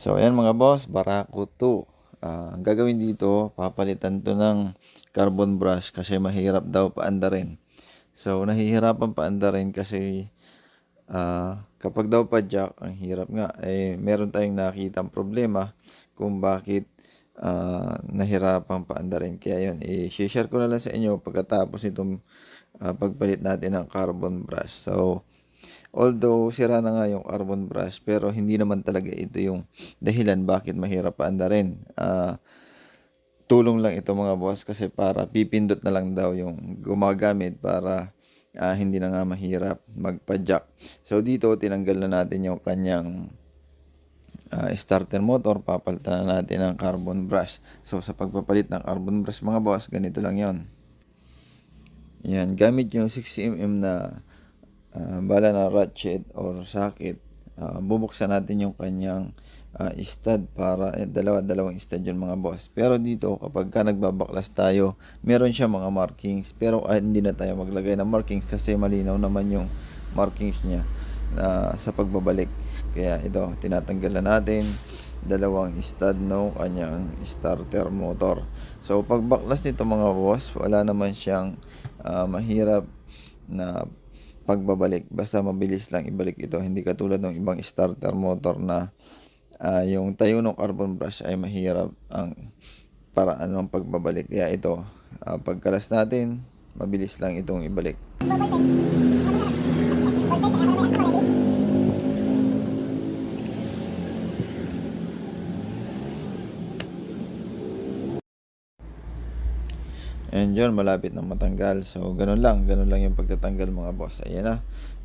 So, ayan mga boss, Barako 2. Ah, ang gagawin dito, papalitan to ng carbon brush kasi mahirap daw paandarin. So, nahihirapan paandarin kasi ah, kapag daw pa jack, ang hirap nga, eh, meron tayong nakitang problema kung bakit ah, nahirapan paandarin. Kaya yun, i-share ko na lang sa inyo pagkatapos itong ah, pagpalit natin ng carbon brush. So, Although sira na nga yung carbon brush pero hindi naman talaga ito yung dahilan bakit mahirap paandarin. Ah tulong lang ito mga boss kasi para pipindot na lang daw yung gumagamit para ah, hindi na nga mahirap magpa-jack. So dito tinanggal na natin yung kanyang ah, starter motor, papalitan na natin ng carbon brush. So sa pagpapalit ng carbon brush mga boss, ganito lang yon. Yan, gamit yung 6mm na ah, bala na ratchet or socket, ah, bubuksan natin yung kanyang ah, stud para eh, dalawa dalawang stud yun mga boss. Pero dito kapag ka nagbabaklas tayo, meron siya mga markings. Pero ah, hindi na tayo maglagay ng markings kasi malinaw naman yung markings niya na sa pagbabalik. Kaya ito, tinatanggal na natin dalawang stud no kanyang starter motor. So pag baklas nito mga boss, wala naman siyang ah, mahirap na pagbabalik. Basta mabilis lang ibalik ito. Hindi katulad ng ibang starter motor na ah, yung tayo ng carbon brush ay mahirap ang paraan ng pagbabalik. Kaya ito, ah, pagkalas natin, mabilis lang itong ibalik. And yun, malapit na matanggal. So, ganun lang. Ganun lang yung pagtatanggal mga boss. Ayan na.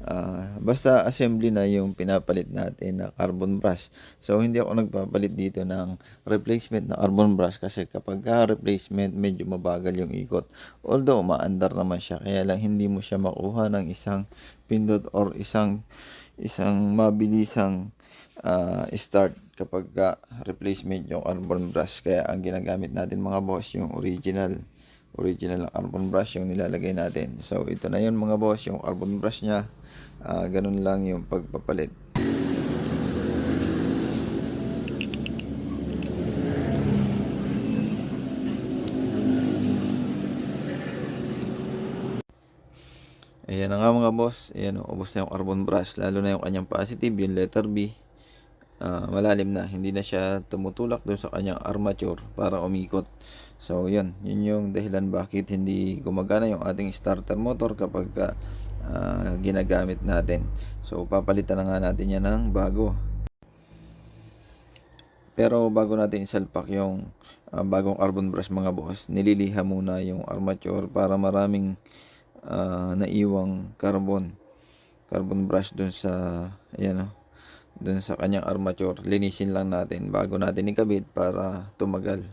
Ah, basta assembly na yung pinapalit natin na carbon brush. So, hindi ako nagpapalit dito ng replacement na carbon brush kasi kapag ka replacement, medyo mabagal yung ikot. Although, maandar naman siya. Kaya lang, hindi mo siya makuha ng isang pindot or isang isang mabilisang ah, start kapag ka replacement yung carbon brush. Kaya ang ginagamit natin mga boss, yung original original na carbon brush yung nilalagay natin. So, ito na yun mga boss, yung carbon brush niya. Ah, ganun lang yung pagpapalit. Ayan na nga mga boss. Ayan, ubos na yung carbon brush. Lalo na yung kanyang positive, yung letter B. Ah, malalim na. Hindi na siya tumutulak doon sa kanyang armature para umikot. So, yun. Yun yung dahilan bakit hindi gumagana yung ating starter motor kapag ka, ah, ginagamit natin. So, papalitan na nga natin yan ng bago. Pero bago natin isalpak yung ah, bagong carbon brush mga boss, nililiha muna yung armature para maraming ah, naiwang carbon carbon brush dun sa ayan oh, dun sa kanyang armature. Linisin lang natin bago natin ikabit para tumagal.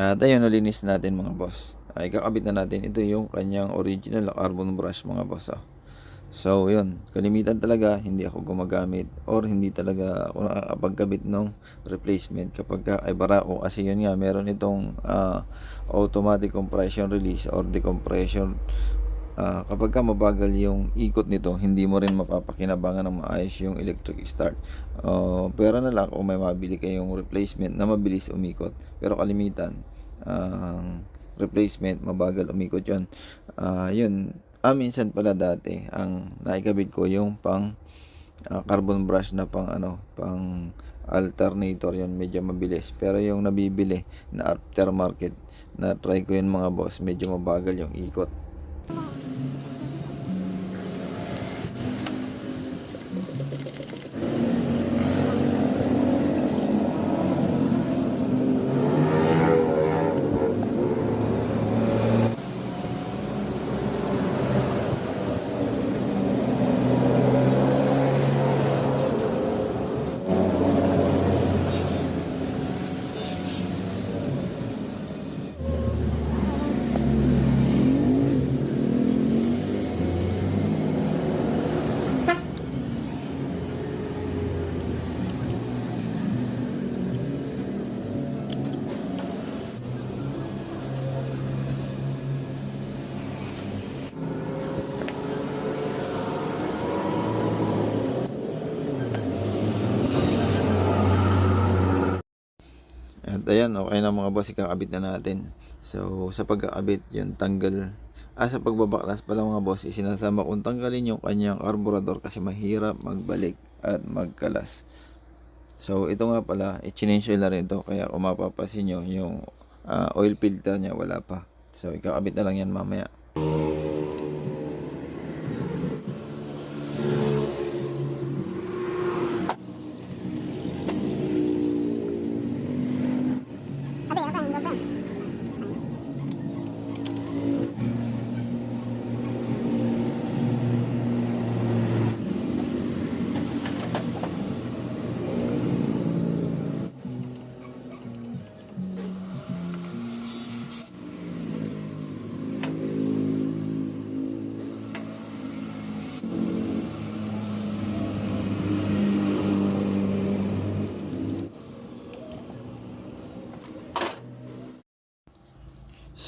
At ayun, nalinis natin mga boss. Ay, kakabit na natin. Ito yung kanyang original na carbon brush mga boss. Oh. So, yun. Kalimitan talaga, hindi ako gumagamit or hindi talaga ako nakakapagkabit ng replacement kapag ka, ay barako. Kasi yun nga, meron itong ah, automatic compression release or decompression. Ah, kapag ka mabagal yung ikot nito, hindi mo rin mapapakinabangan ng maayos yung electric start. Ah, pera na lang kung may mabili kayong replacement na mabilis umikot. Pero kalimitan, ang replacement, mabagal umikot yun. Ah, yun. Ah, minsan pala dati, ang naikabit ko yung pang ah, carbon brush na pang ano, pang alternator yun, medyo mabilis. Pero yung nabibili na aftermarket, na try ko yun mga boss, medyo mabagal yung ikot. Ayan, okay na mga boss, ikakabit na natin. So, sa pagkakabit, yun, tanggal. Ah, sa pagbabaklas pala mga boss, isinasama kong tanggalin yung kanyang carburetor kasi mahirap magbalik at magkalas. So, ito nga pala, i-change na rin ito. Kaya kung mapapasin nyo, yung ah, oil filter niya, wala pa. So, ikakabit na lang yan mamaya.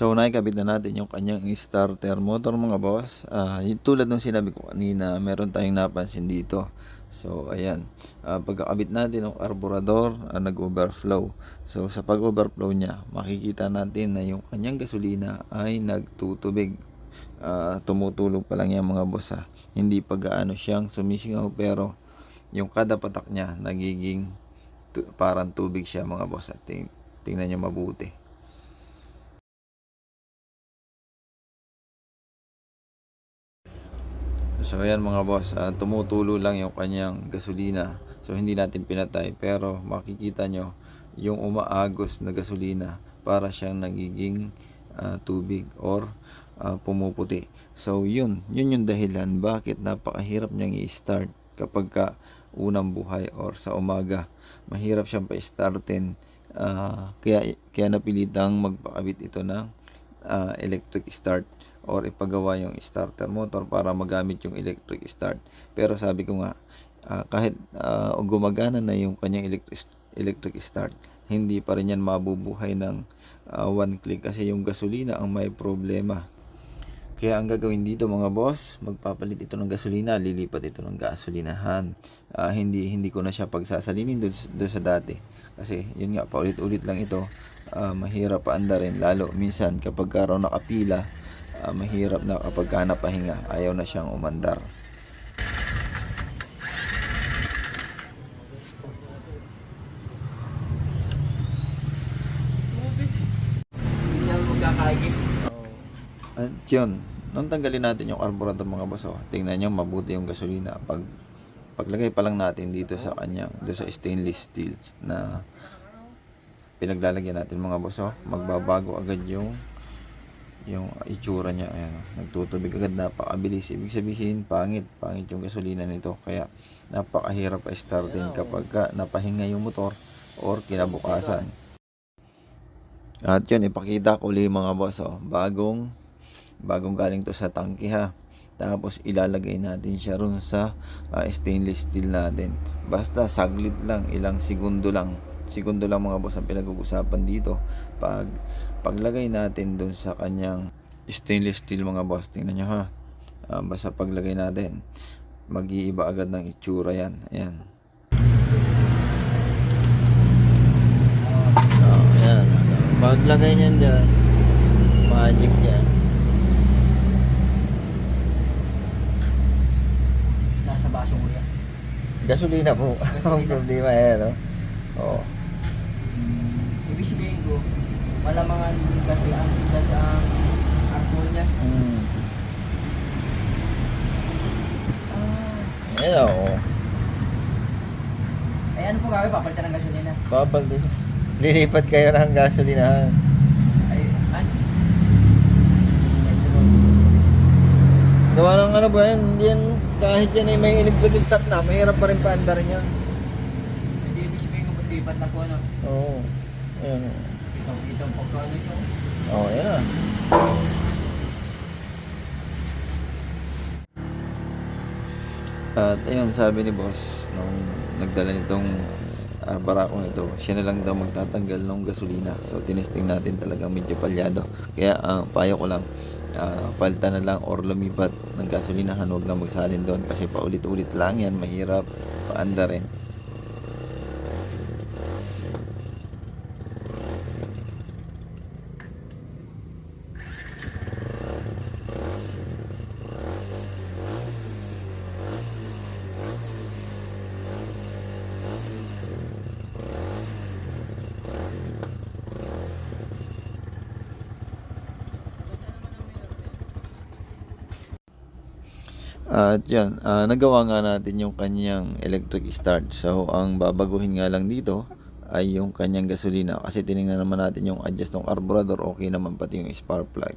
So, nakikabit na natin yung kanyang starter motor mga boss. Ah, yung tulad ng sinabi ko kanina, meron tayong napansin dito. So, ayan. Ah, pagkakabit natin ng carburetor, ah, nag-overflow. So, sa pag-overflow niya, makikita natin na yung kanyang gasolina ay nagtutubig. Ah, tumutulog pa lang yan mga boss ha. Hindi pa gaano siyang sumisingaw pero yung kada patak niya nagiging parang tubig siya mga boss. At ting- tingnan niyo mabuti. So ayan mga boss, ah, tumutulo lang yung kanyang gasolina. So hindi natin pinatay pero makikita nyo yung umaagos na gasolina para siyang nagiging ah, tubig or ah, pumuputi. So yun, yun yung dahilan bakit napakahirap niyang i-start kapag ka unang buhay or sa umaga. Mahirap siyang pa-startin. ah, kaya, kaya napilitang magpakabit ito ng ah, electric start or ipagawa yung starter motor para magamit yung electric start. Pero sabi ko nga, ah, kahit ah, gumagana na yung kanyang electric, electric start, hindi pa rin yan mabubuhay ng ah, one click kasi yung gasolina ang may problema. Kaya ang gagawin dito mga boss, magpapalit ito ng gasolina, lilipat ito ng gasolinahan. Ah, hindi hindi ko na siya pagsasalinin doon, doon sa dati. Kasi yun nga, paulit-ulit lang ito. Ah, mahirap paanda rin. Lalo minsan kapag ka raw nakapila, ah, mahirap na kapag ka napahinga, ayaw na siyang umandar. At yun, nung tanggalin natin yung carburetor mga boss, oh, tingnan nyo mabuti yung gasolina. Pag paglagay pa lang natin dito sa kanyang, dito sa stainless steel na pinaglalagyan natin mga boss, oh, magbabago agad yung yung itsura niya ayan nagtutubig agad napakabilis. Ibig sabihin pangit pangit yung gasolina nito. Kaya napakahirap pa startin kapag ka napahinga yung motor or kinabukasan. At yun ipakita ko ulit mga boss oh, bagong bagong galing to sa tangke ha. Tapos ilalagay natin siya ron sa ah, stainless steel natin. Basta saglit lang ilang segundo lang segundo lang mga boss ang pinag-uusapan dito. Pag paglagay natin doon sa kanyang stainless steel mga boss tingnan nyo ha? Ah, basta paglagay natin mag-iiba agad ng itsura yan. Ayan. Oh, ayan. Paglagay niyan dyan magic yan. Nasa baso ko yan. gasolina po. Ang problema yan no? oh. Ibig sabihin ko, malamangan kasi ang tigas ang alcohol niya. Mm. Ah. Ayan o. Eh ano po gawin? Papalitan ng gasolina. Kapal din. Lilipat kayo ng gasolinahan. Ay? Gawa ng ano ba yan? Hindi yan, kahit yan ay may electric start na, mahirap pa rin paanda rin yan. Hindi ibig sabihin ko, lipat na po ano. Oo. Ayan o. Itong, itong pagkano ito. Oo, ayan na. At ayun, sabi ni boss, nung nagdala nitong ah, barakong ito, siya na lang daw magtatanggal ng gasolina. So, tinesting natin talagang medyo palyado. Kaya, ang payo ko lang, ah, palitan na lang or lumipat ng gasolinahan, huwag na magsalin doon kasi paulit-ulit lang yan, mahirap paanda rin. At yan, ah, nagawa nga natin yung kanyang electric start. So, ang babaguhin nga lang dito ay yung kanyang gasolina. Kasi tinignan naman natin yung adjust ng carburetor, okay naman pati yung spark plug.